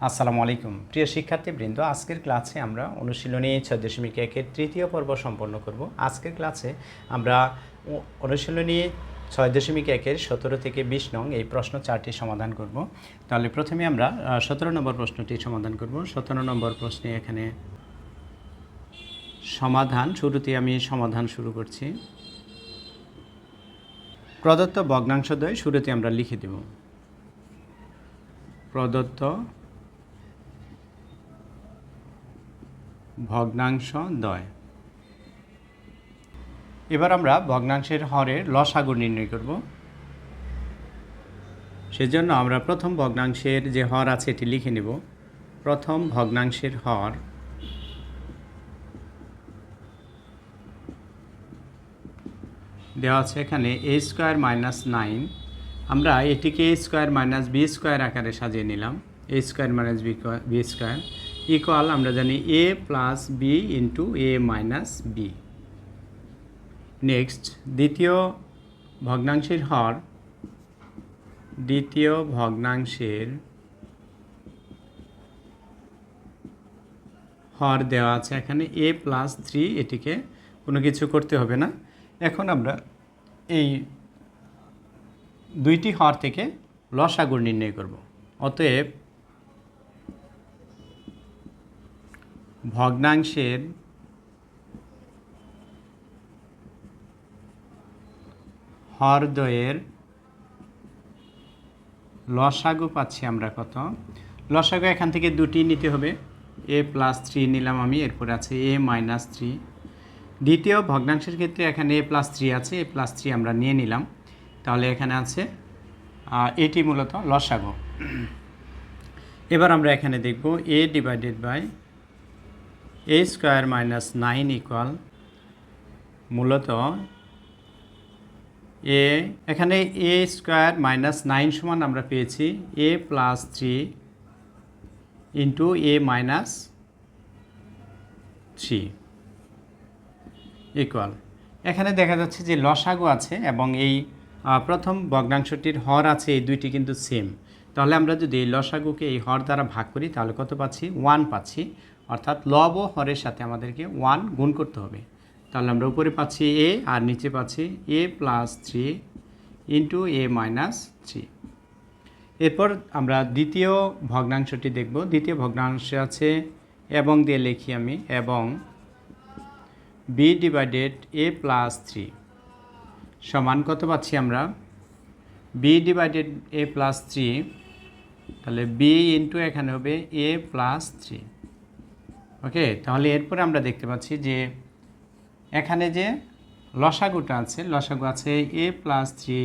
আসসালামু আলাইকুম। প্রিয় শিক্ষার্থীবৃন্দ, আজকের ক্লাসে আমরা অনুশীলনী ছয় দশমিক একের তৃতীয় পর্ব সম্পন্ন করব। আজকের ক্লাসে আমরা অনুশীলনী ছয় দশমিক একের সতেরো থেকে বিশ নং এই প্রশ্ন চারটি সমাধান করব। তাহলে প্রথমে আমরা সতেরো নম্বর প্রশ্নটি সমাধান করব। সতেরো নম্বর প্রশ্নে এখানে সমাধান, শুরুতে আমি সমাধান শুরু করছি। প্রদত্ত ভগ্নাংশদ্বয় শুরুতে আমরা লিখে দেব। প্রদত্ত ভগ্নাংশ দয়। এবার আমরা ভগ্নাংশের হরের লসাগু নির্ণয় করব। সেজন্য আমরা প্রথম ভগ্নাংশের যে হর আছে এটি লিখে নেব। প্রথম ভগ্নাংশের হর দেওয়া আছে এখানে এ স্কোয়ার মাইনাস নাইন আমরা এটিকে A square minus B square আকারে সাজিয়ে নিলাম। A square minus B B square equal আমরা জানি A plus B into A minus B next দ্বিতীয় ভগ্নাংশের হর, দ্বিতীয় ভগ্নাংশের হর দেওয়া আছে এখানে। এ প্লাস থ্রি এটিকে কোনো কিছু করতে হবে না। এখন আমরা এই দুইটি হর থেকে লসাগুর নির্ণয় করব। অতএব ভগ্নাংশের হরদ্বয়ের লসাগু পাচ্ছি আমরা কত? লসাগু এখান থেকে দুটি নিতে হবে। এ প্লাস থ্রি নিলাম আমি, এরপর আছে এ মাইনাস থ্রি। দ্বিতীয় ভগ্নাংশের ক্ষেত্রে এখানে এ প্লাস থ্রি আছে, এ প্লাস থ্রি আমরা নিয়ে নিলাম। তাহলে এখানে আছে এটি মূলত লসাগু। এবার আমরা এখানে দেখব A divided by A square minus nine equal মূলত এ এখানে এ স্কোয়ার মাইনাস নাইন সমান আমরা পেয়েছি A plus three into A minus three equal এখানে দেখা যাচ্ছে যে লসাগু আছে এবং এই প্রথম ভগ্নাংশটির হর আছে, এই দুইটি কিন্তু সেম তাহলে আমরা যদি এই লসাগুকে এই হর দ্বারা ভাগ করি, তাহলে কত পাচ্ছি? ওয়ান পাচ্ছি। অর্থাৎ লব ও হরের সাথে আমাদেরকে ওয়ান গুণ করতে হবে। তাহলে আমরা উপরে পাচ্ছি এ আর নিচে পাচ্ছি A plus three into A minus three. এরপর আমরা দ্বিতীয় ভগ্নাংশটি দেখব। দ্বিতীয় ভগ্নাংশ আছে এবং দিয়ে লিখি আমি, এবং B divided A plus three সমান কত পাচ্ছি আমরা? B divided A plus three তাহলে বি ইন্টু এখানে হবে এ প্লাস থ্রি ওকে, তাহলে এরপরে আমরা দেখতে পাচ্ছি যে এখানে যে লসাগুটা আছে, লসাগু আছে A plus three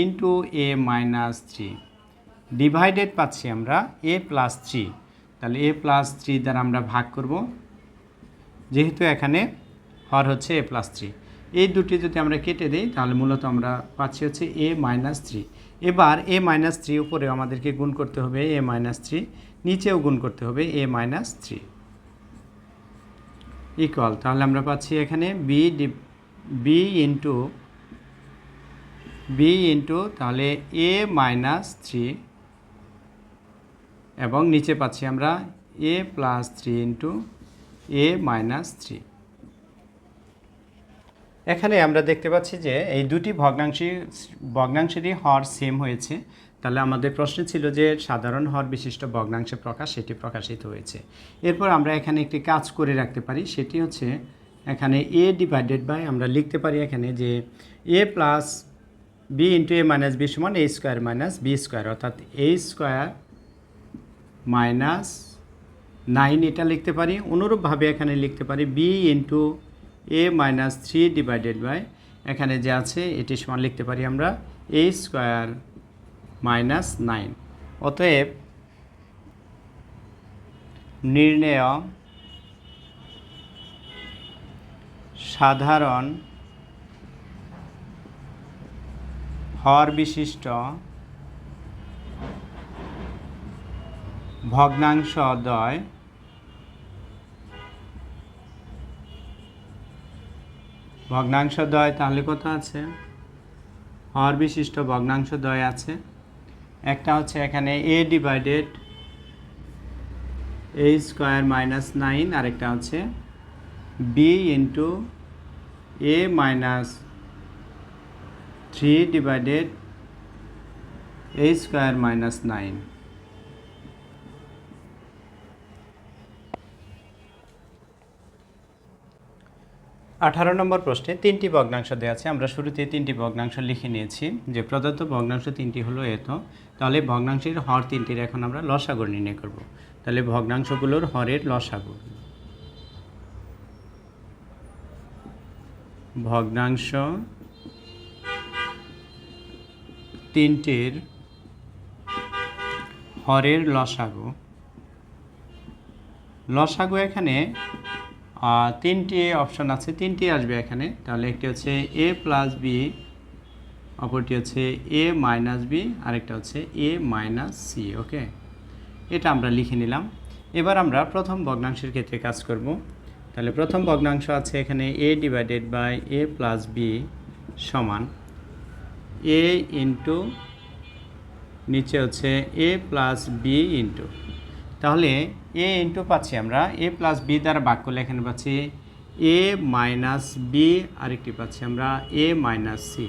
into A minus three divided পাচ্ছি আমরা এ প্লাস থ্রি তাহলে এ প্লাস থ্রি দ্বারা আমরা ভাগ করব। যেহেতু এখানে হর হচ্ছে এ প্লাস থ্রি এই দুটি যদি আমরা কেটে দিই, তাহলে মূলত আমরা পাচ্ছি হচ্ছে এ মাইনাস থ্রি এবার এ মাইনাস থ্রি উপরে আমাদেরকে গুণ করতে হবে এ মাইনাস থ্রি নিচেও গুণ করতে হবে এ মাইনাস থ্রি ইকুয়াল তাহলে আমরা পাচ্ছি এখানে B B into B into তাহলে এ মাইনাস থ্রি এবং নিচে পাচ্ছি আমরা A plus three into A minus three এখানে আমরা দেখতে পাচ্ছি যে এই দুটি ভগ্নাংশী, ভগ্নাংশেরই হর সেম হয়েছে। তাহলে আমাদের প্রশ্ন ছিল যে সাধারণ হর বিশিষ্ট ভগ্নাংশে প্রকাশ, সেটি প্রকাশিত হয়েছে। এরপর আমরা এখানে একটি কাজ করে রাখতে পারি, সেটি হচ্ছে এখানে এ ডিভাইডেড বাই আমরা লিখতে পারি এখানে যে A plus B into A minus B সমান A square minus B square অর্থাৎ এ স্কোয়ার মাইনাস নাইন এটা লিখতে পারি। অনুরূপভাবে এখানে লিখতে পারি B into A minus three divided by এখানে যে আছে এটি সমান লিখতে পারি আমরা এ স্কোয়ার মাইনাস নাইন। অতএব নির্ণেয় সাধারণ হর বিশিষ্ট ভগ্নাংশ দ্বয় ভগ্নাংশ দ্বয় তাহলে কত আছে? হর বিশিষ্ট ভগ্নাংশ দ্বয় আছে। একটা হচ্ছে এখানে A divided A square minus nine আরেকটা হচ্ছে B into A minus three divided A square minus nine আঠারো নম্বর প্রশ্নে তিনটি ভগ্নাংশ দেওয়া আছে। আমরা শুরুতে তিনটি ভগ্নাংশ লিখে নিয়েছি। যে প্রদত্ত ভগ্নাংশ তিনটি হলো এত তাহলে ভগ্নাংশের হর তিনটির এখন আমরা লসাগর নির্ণয় করব। তাহলে ভগ্নাংশগুলোর হরের লসাগর ভগ্নাংশ তিনটির হরের লসাগু। লসাগু এখানে তিনটি অপশন আছে, তিনটি আসবে এখানে। তাহলে একটি হচ্ছে এ প্লাস বি অপরটি হচ্ছে এ মাইনাস বি আরেকটা হচ্ছে এ মাইনাস সি ওকে এটা আমরা লিখে নিলাম। এবার আমরা প্রথম ভগ্নাংশের ক্ষেত্রে কাজ করব। তাহলে প্রথম ভগ্নাংশ আছে এখানে A divided by A plus B সমান এ ইন্টু নিচে হচ্ছে এ প্লাস বি ইন্টু তাহলে এ ইন্টু পাচ্ছি আমরা এ প্লাস বি দ্বারা ভাগ করলে এখানে পাচ্ছি এ মাইনাস বি আরেকটি পাচ্ছি আমরা এ মাইনাস সি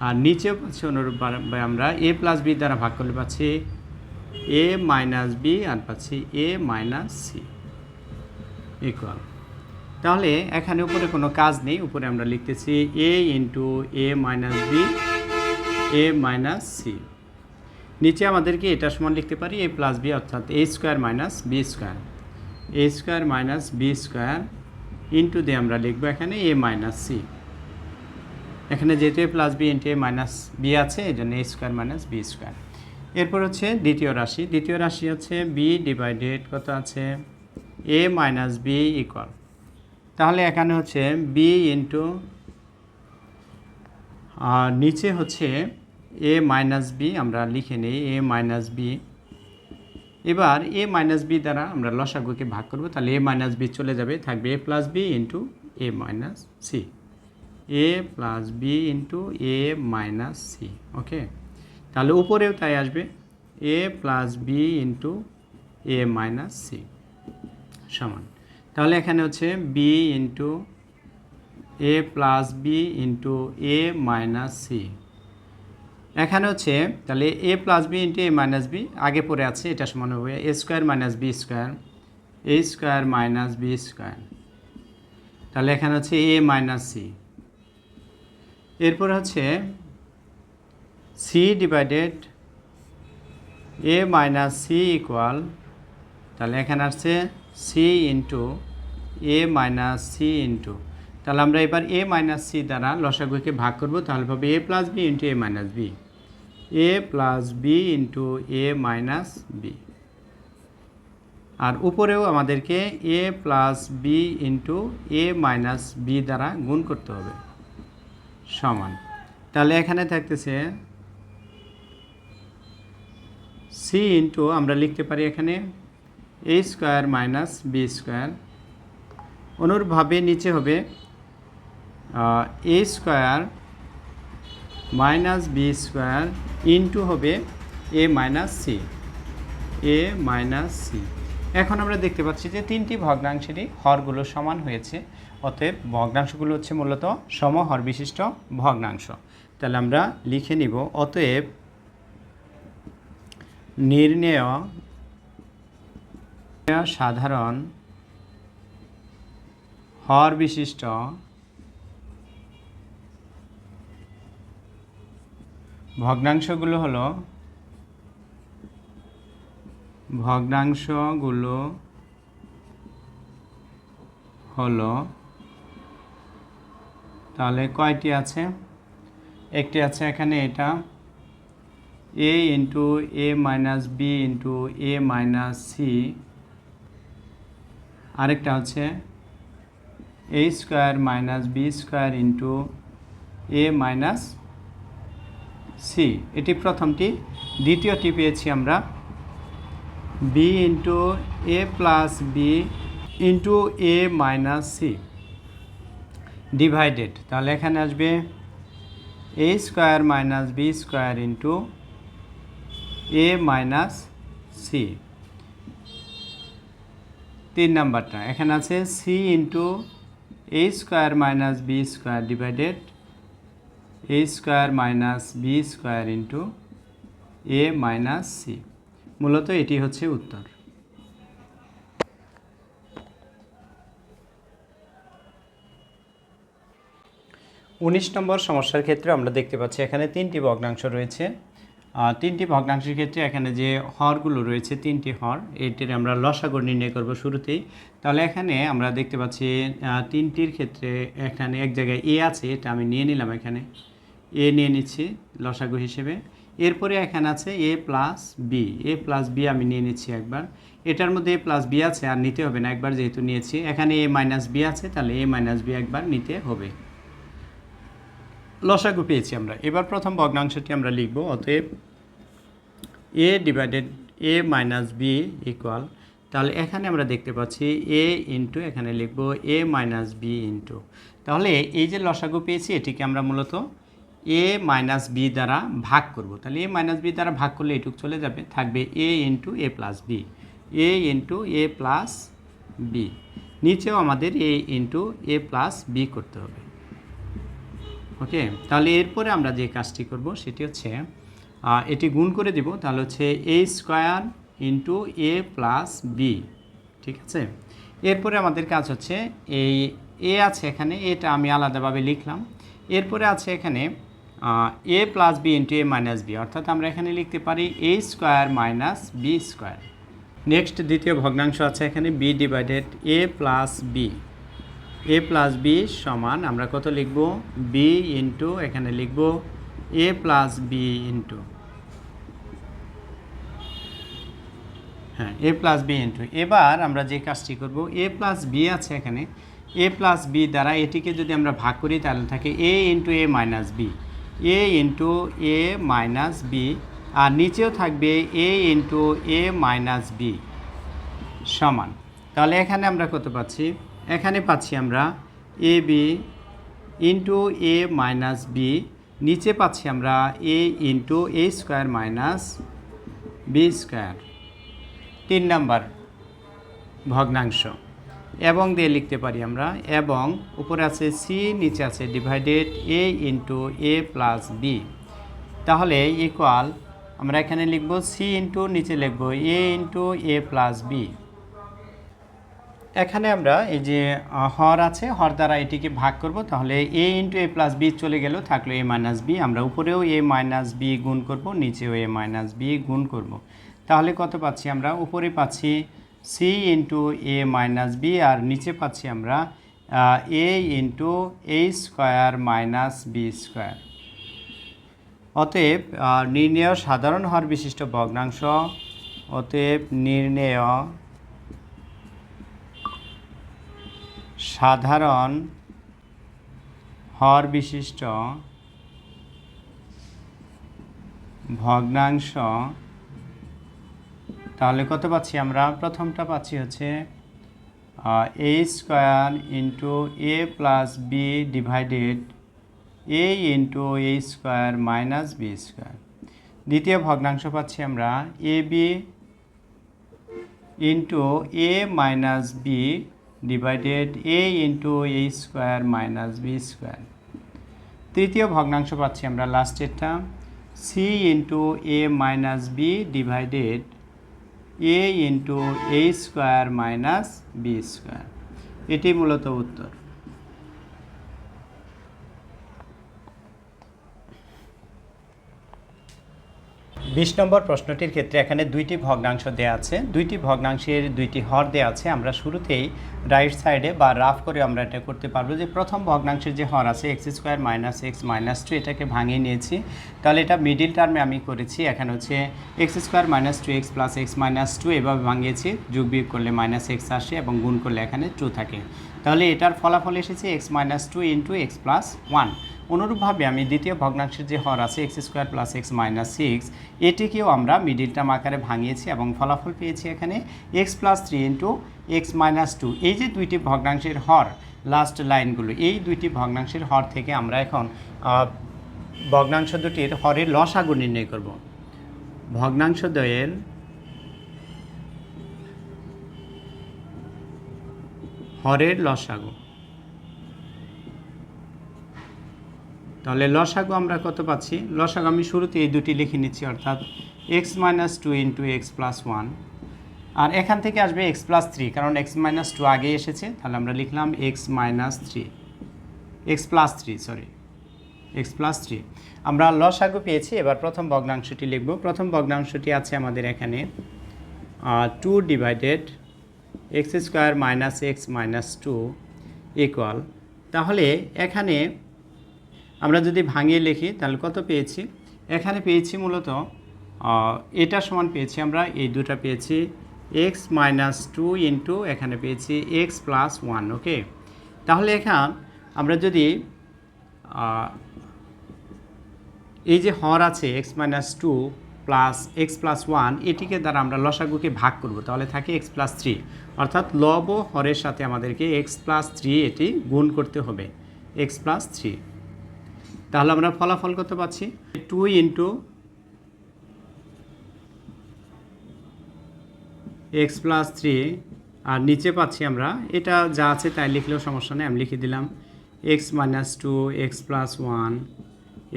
আর নিচেও পাচ্ছি অনুরূপভাবে আমরা এ প্লাস বি দ্বারা ভাগ করলে পাচ্ছি এ মাইনাস বি আর পাচ্ছি এ মাইনাস সি ইকুয়াল তাহলে এখানে উপরে কোনো কাজ নেই, উপরে আমরা লিখতেছি A into A minus B A minus C নিচে আমাদেরকে এটা সমান লিখতে পারি, এ প্লাস বি অর্থাৎ A square minus B square A square minus B square into দিয়ে আমরা লিখব এখানে এ মাইনাস সি এখানে যেহেতু A plus B into A minus B আছে এই জন্য A square minus B square এরপর হচ্ছে দ্বিতীয় রাশি। দ্বিতীয় রাশি হচ্ছে বি ডিভাইডেড কত আছে? এ মাইনাস বি ইকুয়াল তাহলে এখানে হচ্ছে বি ইন্টু আর নিচে হচ্ছে এ মাইনাস বি আমরা লিখে নিই এ মাইনাস বি এবার এ মাইনাস বি দ্বারা আমরা লসাগুকে ভাগ করব, তাহলে এ মাইনাস বি চলে যাবে, থাকবে A plus B into A minus C A plus B into A minus C okay তাহলে উপরেও তাই আসবে A plus B into A minus C সমান। তাহলে এখানে হচ্ছে B into A plus B into A minus C এখানে হচ্ছে তাহলে A plus B into A minus B আগে পড়ে আছে, এটা সমান হবে A square minus B square A square minus B square তাহলে এখানে হচ্ছে এ মাইনাস সি এরপর হচ্ছে C divided A minus C equal তাহলে এখানে আসছে C into A minus C into তাহলে আমরা এবার এ মাইনাস সি দ্বারা লসাগুকে ভাগ করব, তাহলে পাবো A plus B into A minus B A plus B into A minus B আর উপরেও আমাদেরকে A plus B into A minus B দ্বারা গুণ করতে হবে। সমান। তাহলে এখানে থাকতেছে সি ইন্টু আমরা লিখতে পারি এখানে A square minus B square অনুরভাবে নিচে হবে A square minus B square into হবে A minus C A minus C এখন আমরা দেখতে পাচ্ছি যে তিনটি ভগ্নাংশেরই হরগুলো সমান হয়েছে, অতএব ভগ্নাংশগুলো হচ্ছে মূলত সমহর বিশিষ্ট ভগ্নাংশ। তাহলে আমরা লিখে নিব, অতএব নির্ণেয় সাধারণ হর বিশিষ্ট ভগ্নাংশগুলো হলো ভগ্নাংশগুলো হলো, তাহলে কয়টি আছে? একটি আছে এখানে এটা A into A minus B into A minus C আরেকটা হচ্ছে A square minus B square into A minus C এটি প্রথমটি। দ্বিতীয়টি পেয়েছি আমরা। B into A plus B into A minus C divided তাহলে এখানে আসবে A square minus B square into A minus C তিন নাম্বারটা, এখানে আছে C into A square minus B square divided A square minus B square into A minus C মূলত এটি হচ্ছে উত্তর। উনিশ নম্বর সমস্যার ক্ষেত্রে আমরা দেখতে পাচ্ছি এখানে তিনটি ভগ্নাংশ রয়েছে। তিনটি ভগ্নাংশের ক্ষেত্রে এখানে যে হরগুলো রয়েছে, তিনটি হর, এটির আমরা লসাগর নির্ণয় করব শুরুতেই। তাহলে এখানে আমরা দেখতে পাচ্ছি তিনটির ক্ষেত্রে এখানে এক জায়গায় এ আছে, এটা আমি নিয়ে নিলাম এখানে। এ নিয়ে নিচ্ছি লসাগু হিসেবে। এরপরে এখানে আছে A plus B. A plus B আমি নিয়ে নিচ্ছি একবার। এটার মধ্যে এ প্লাস বি আছে, আর নিতে হবে না, একবার যেহেতু নিয়েছি। এখানে এ মাইনাস বি আছে, তাহলে এ মাইনাস বি একবার নিতে হবে। লসাগু পেয়েছি আমরা। এবার প্রথম ভগ্নাংশটি আমরা লিখব, অতএব A divided, A minus B equal. তাহলে এখানে আমরা দেখতে পাচ্ছি এ ইন্টু, এখানে লিখব এ মাইনাস বি ইন্টু। তাহলে এই যে লসাগু পেয়েছি, এটিকে আমরা মূলত এ মাইনাস বি দ্বারা ভাগ করব। তাহলে এ মাইনাস বি দ্বারা ভাগ করলে এটুক চলে যাবে, থাকবে A into A plus B A into A plus B নিচেও আমাদের A into A plus B করতে হবে। ওকে তাহলে এরপরে আমরা যে কাজটি করব, সেটি হচ্ছে এটি গুণ করে দিব, তাহলে হচ্ছে A square into A plus B ঠিক আছে? এরপরে আমাদের কাজ হচ্ছে, এই এ আছে এখানে, এটা আমি আলাদাভাবে লিখলাম। এরপরে আছে এখানে A plus B into A minus B অর্থাৎ আমরা এখানে লিখতে পারি A square minus B square next দ্বিতীয় ভগ্নাংশ আছে এখানে B divided A plus B A plus B সমান আমরা কত লিখব? বি ইন্টু এখানে লিখব এ প্লাস বি ইন্টু হ্যাঁ এ প্লাস বি ইন্টু এবার আমরা যে কাজটি করব এ প্লাস বি আছে এখানে। এ প্লাস বি দ্বারা এটিকে যদি আমরা ভাগ করি, তাহলে থাকে A into A minus B A into A minus B আর নিচেও থাকবে A into A minus B সমান। তাহলে এখানে আমরা কত পাচ্ছি? এখানে পাচ্ছি আমরা A B into A minus B নিচে পাচ্ছি আমরা A into A square minus B square তিন নাম্বার ভগ্নাংশ। এবং দিয়ে লিখতে পারি আমরা, এবং উপরে আছে সি নিচে আছে divided A into A plus B তাহলে ইকুয়াল আমরা এখানে লিখব সি ইন্টু নিচে লিখব A into A plus B এখানে আমরা এই যে হর আছে, হর দ্বারা এটিকে ভাগ করব, তাহলে A into A plus B চলে গেল, থাকল এ মাইনাস বি আমরা উপরেও এ মাইনাস বি গুণ করব, নিচেও এ মাইনাস বি গুণ করব। তাহলে কত পাচ্ছি আমরা? উপরে পাচ্ছি C into A minus B আর নিচে পাচ্ছি আমরা A into A square minus B square অতএব নির্ণেয় সাধারণ হর বিশিষ্ট ভগ্নাংশ, অতএব নির্ণেয় সাধারণ হর বিশিষ্ট ভগ্নাংশ তাহলে কত পাচ্ছি আমরা? প্রথমটা পাচ্ছি হচ্ছে A square into A plus B divided A into A square minus B square দ্বিতীয় ভগ্নাংশ পাচ্ছি আমরা A B into A minus B divided A into A square minus B square তৃতীয় ভগ্নাংশ পাচ্ছি আমরা লাস্টেরটা C into A minus B divided A into A square minus B square এটি মূলত উত্তর। বিশ নম্বর প্রশ্নটির ক্ষেত্রে এখানে দুইটি ভগ্নাংশ দেওয়া আছে। দুইটি ভগ্নাংশের দুইটি হর দেওয়া আছে। আমরা শুরুতেই রাইট সাইডে বা রাফ করে আমরা এটা করতে পারব যে প্রথম ভগ্নাংশের যে হর আছে X square minus X minus two এটাকে ভাঙিয়ে নিয়েছি। তাহলে এটা মিডিল টার্মে আমি করেছি। এখানে হচ্ছে X square minus two X plus X minus two এভাবে ভাঙিয়েছি। যোগ বিয়োগ করলে মাইনাস এক্স আসে এবং গুণ করলে এখানে টু থাকে। তাহলে এটার ফলাফল এসেছে X minus two into X plus one অনুরূপভাবে আমি দ্বিতীয় ভগ্নাংশের যে হর আছে X square plus X minus six এটিকেও আমরা মিডিল টার্ম আকারে ভাঙিয়েছি এবং ফলাফল পেয়েছি এখানে X plus three into X minus two এই যে দুইটি ভগ্নাংশের হর লাস্ট লাইনগুলো এই দুইটি ভগ্নাংশের হর থেকে আমরা এখন ভগ্নাংশ দুটির হরের লসাগু নির্ণয় করব। ভগ্নাংশ দ্বয়ের হরের লসাগু। তাহলে লসাগু আমরা কত পাচ্ছি? লসাগু আমি শুরুতে এই দুটি লিখে নিচ্ছি, অর্থাৎ X minus two into X plus one আর এখান থেকে আসবে এক্স প্লাস থ্রি কারণ এক্স মাইনাস টু আগে এসেছে, তাহলে আমরা লিখলাম X minus three X plus three sorry X plus three আমরা লসাগু পেয়েছি, এবার প্রথম ভগ্নাংশটি লিখব। প্রথম ভগ্নাংশটি আছে আমাদের এখানে two divided X square minus X minus two equal তাহলে এখানে আমরা যদি ভাঙিয়ে লিখি, তাহলে কত পেয়েছি? এখানে পেয়েছি মূলত এটা সমান পেয়েছি আমরা, এই দুটা পেয়েছি এক্স মাইনাস টু ইন্টু এখানে পেয়েছি এক্স প্লাস ওয়ান ওকে তাহলে এখান আমরা যদি এই যে হর আছে x minus two plus x plus one এটিকে দ্বারা আমরা লসাগুকে ভাগ করব, তাহলে থাকে এক্স প্লাস থ্রি অর্থাৎ লব হরের সাথে আমাদেরকে এক্স প্লাস থ্রি এটি গুণ করতে হবে এক্স প্লাস থ্রি তাহলে আমরা ফলাফল করতে পাচ্ছি? Two into x plus three আর নিচে পাচ্ছি আমরা, এটা যা আছে তাই লিখলেও সমস্যা নেই, আমি লিখে দিলাম x minus two x plus one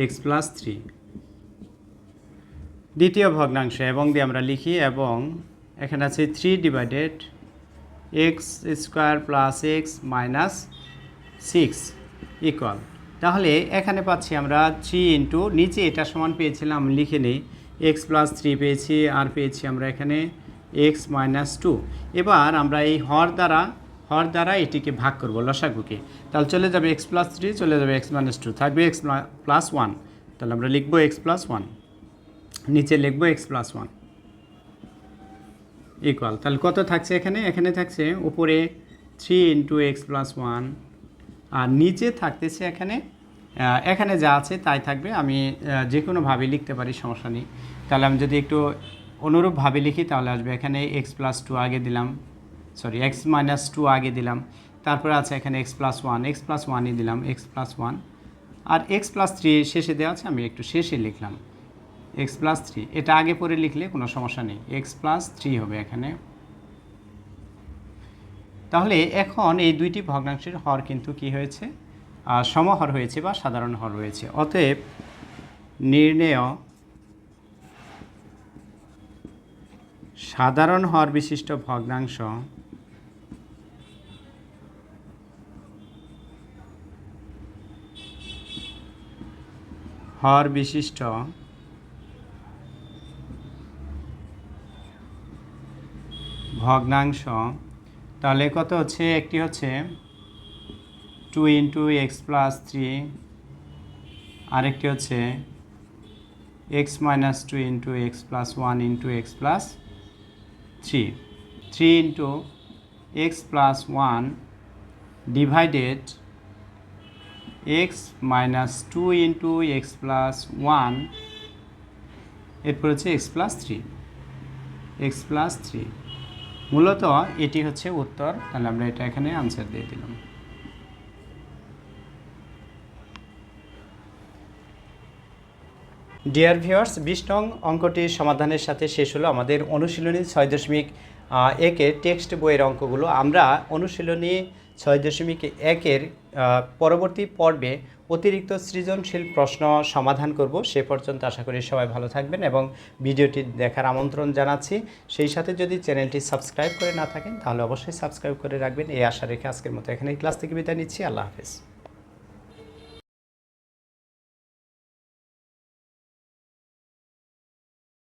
x plus three দ্বিতীয় ভগ্নাংশ, এবং দিয়ে আমরা লিখি, এবং এখানে আছে three divided x square plus x minus six equal তাহলে এখানে পাচ্ছি আমরা থ্রি ইন্টু নিচে এটা সমান পেয়েছিলাম, লিখে নেই এক্স প্লাস থ্রি পেয়েছি, আর পেয়েছি আমরা এখানে এক্স মাইনাস টু এবার আমরা এই হর দ্বারা হর দ্বারা এটিকে ভাগ করব লসাগুকে। তাহলে চলে যাবে এক্স প্লাস থ্রি চলে যাবে এক্স মাইনাস টু থাকবে এক্স প্লাস ওয়ান তাহলে আমরা লিখব এক্স প্লাস ওয়ান নিচে লিখব এক্স প্লাস ওয়ান ইকুয়াল তাহলে কত থাকছে এখানে? এখানে থাকছে উপরে three into x plus one আর নিচে থাকতেছে এখানে এখানে যা আছে তাই থাকবে। আমি যে কোনোভাবে লিখতে পারি, সমস্যা নেই। তাহলে আমি যদি একটু অনুরূপভাবে লিখি, তাহলে আসবে এখানে এক্স প্লাস টু আগে দিলাম। সরি এক্স মাইনাস টু আগে দিলাম। তারপরে আছে এখানে x plus one x plus ওয়ানই দিলাম এক্স প্লাস ওয়ান আর এক্স প্লাস থ্রি শেষে দেওয়া আছে, আমি একটু শেষে লিখলাম। এক্স প্লাস থ্রি এটা আগে পরে লিখলে কোনো সমস্যা নেই। এক্স প্লাস থ্রি হবে এখানে। তাহলে এখন এই দুইটি ভগ্নাংশের হর কিন্তু কি হয়েছে? সমহর হয়েছে বা সাধারণ হর হয়েছে। অতএব নির্ণেয় সাধারণ হর বিশিষ্ট ভগ্নাংশ হর বিশিষ্ট ভগ্নাংশ, তাহলে কত হচ্ছে? একটি হচ্ছে two into x plus three আরেকটি হচ্ছে x minus two into x plus one into x plus three three into x plus one divided x minus two into x plus one এরপর হচ্ছে x plus three x plus three মূলত এটি হচ্ছে উত্তর, তাহলে আমরা এটা এখানে আনসার দিয়ে দিলাম। ডিয়ার ভিউয়ার্স বিশ নং অঙ্কটির সমাধানের সাথে শেষ হলো আমাদের অনুশীলনী ছয় দশমিক একের টেক্সট বইয়ের অঙ্কগুলো। আমরা অনুশীলনী ছয় দশমিক একের পরবর্তী পর্বে অতিরিক্ত সৃজনশীল প্রশ্ন সমাধান করব। সে পর্যন্ত আশা করি সবাই ভালো থাকবেন এবং ভিডিওটি দেখার আমন্ত্রণ জানাচ্ছি। সেই সাথে যদি চ্যানেলটি সাবস্ক্রাইব করে না থাকেন, তাহলে অবশ্যই সাবস্ক্রাইব করে রাখবেন। এই আশা রেখে আজকের মতো এখানে ক্লাস থেকে বিদায় নিচ্ছি। আল্লাহ হাফেজ।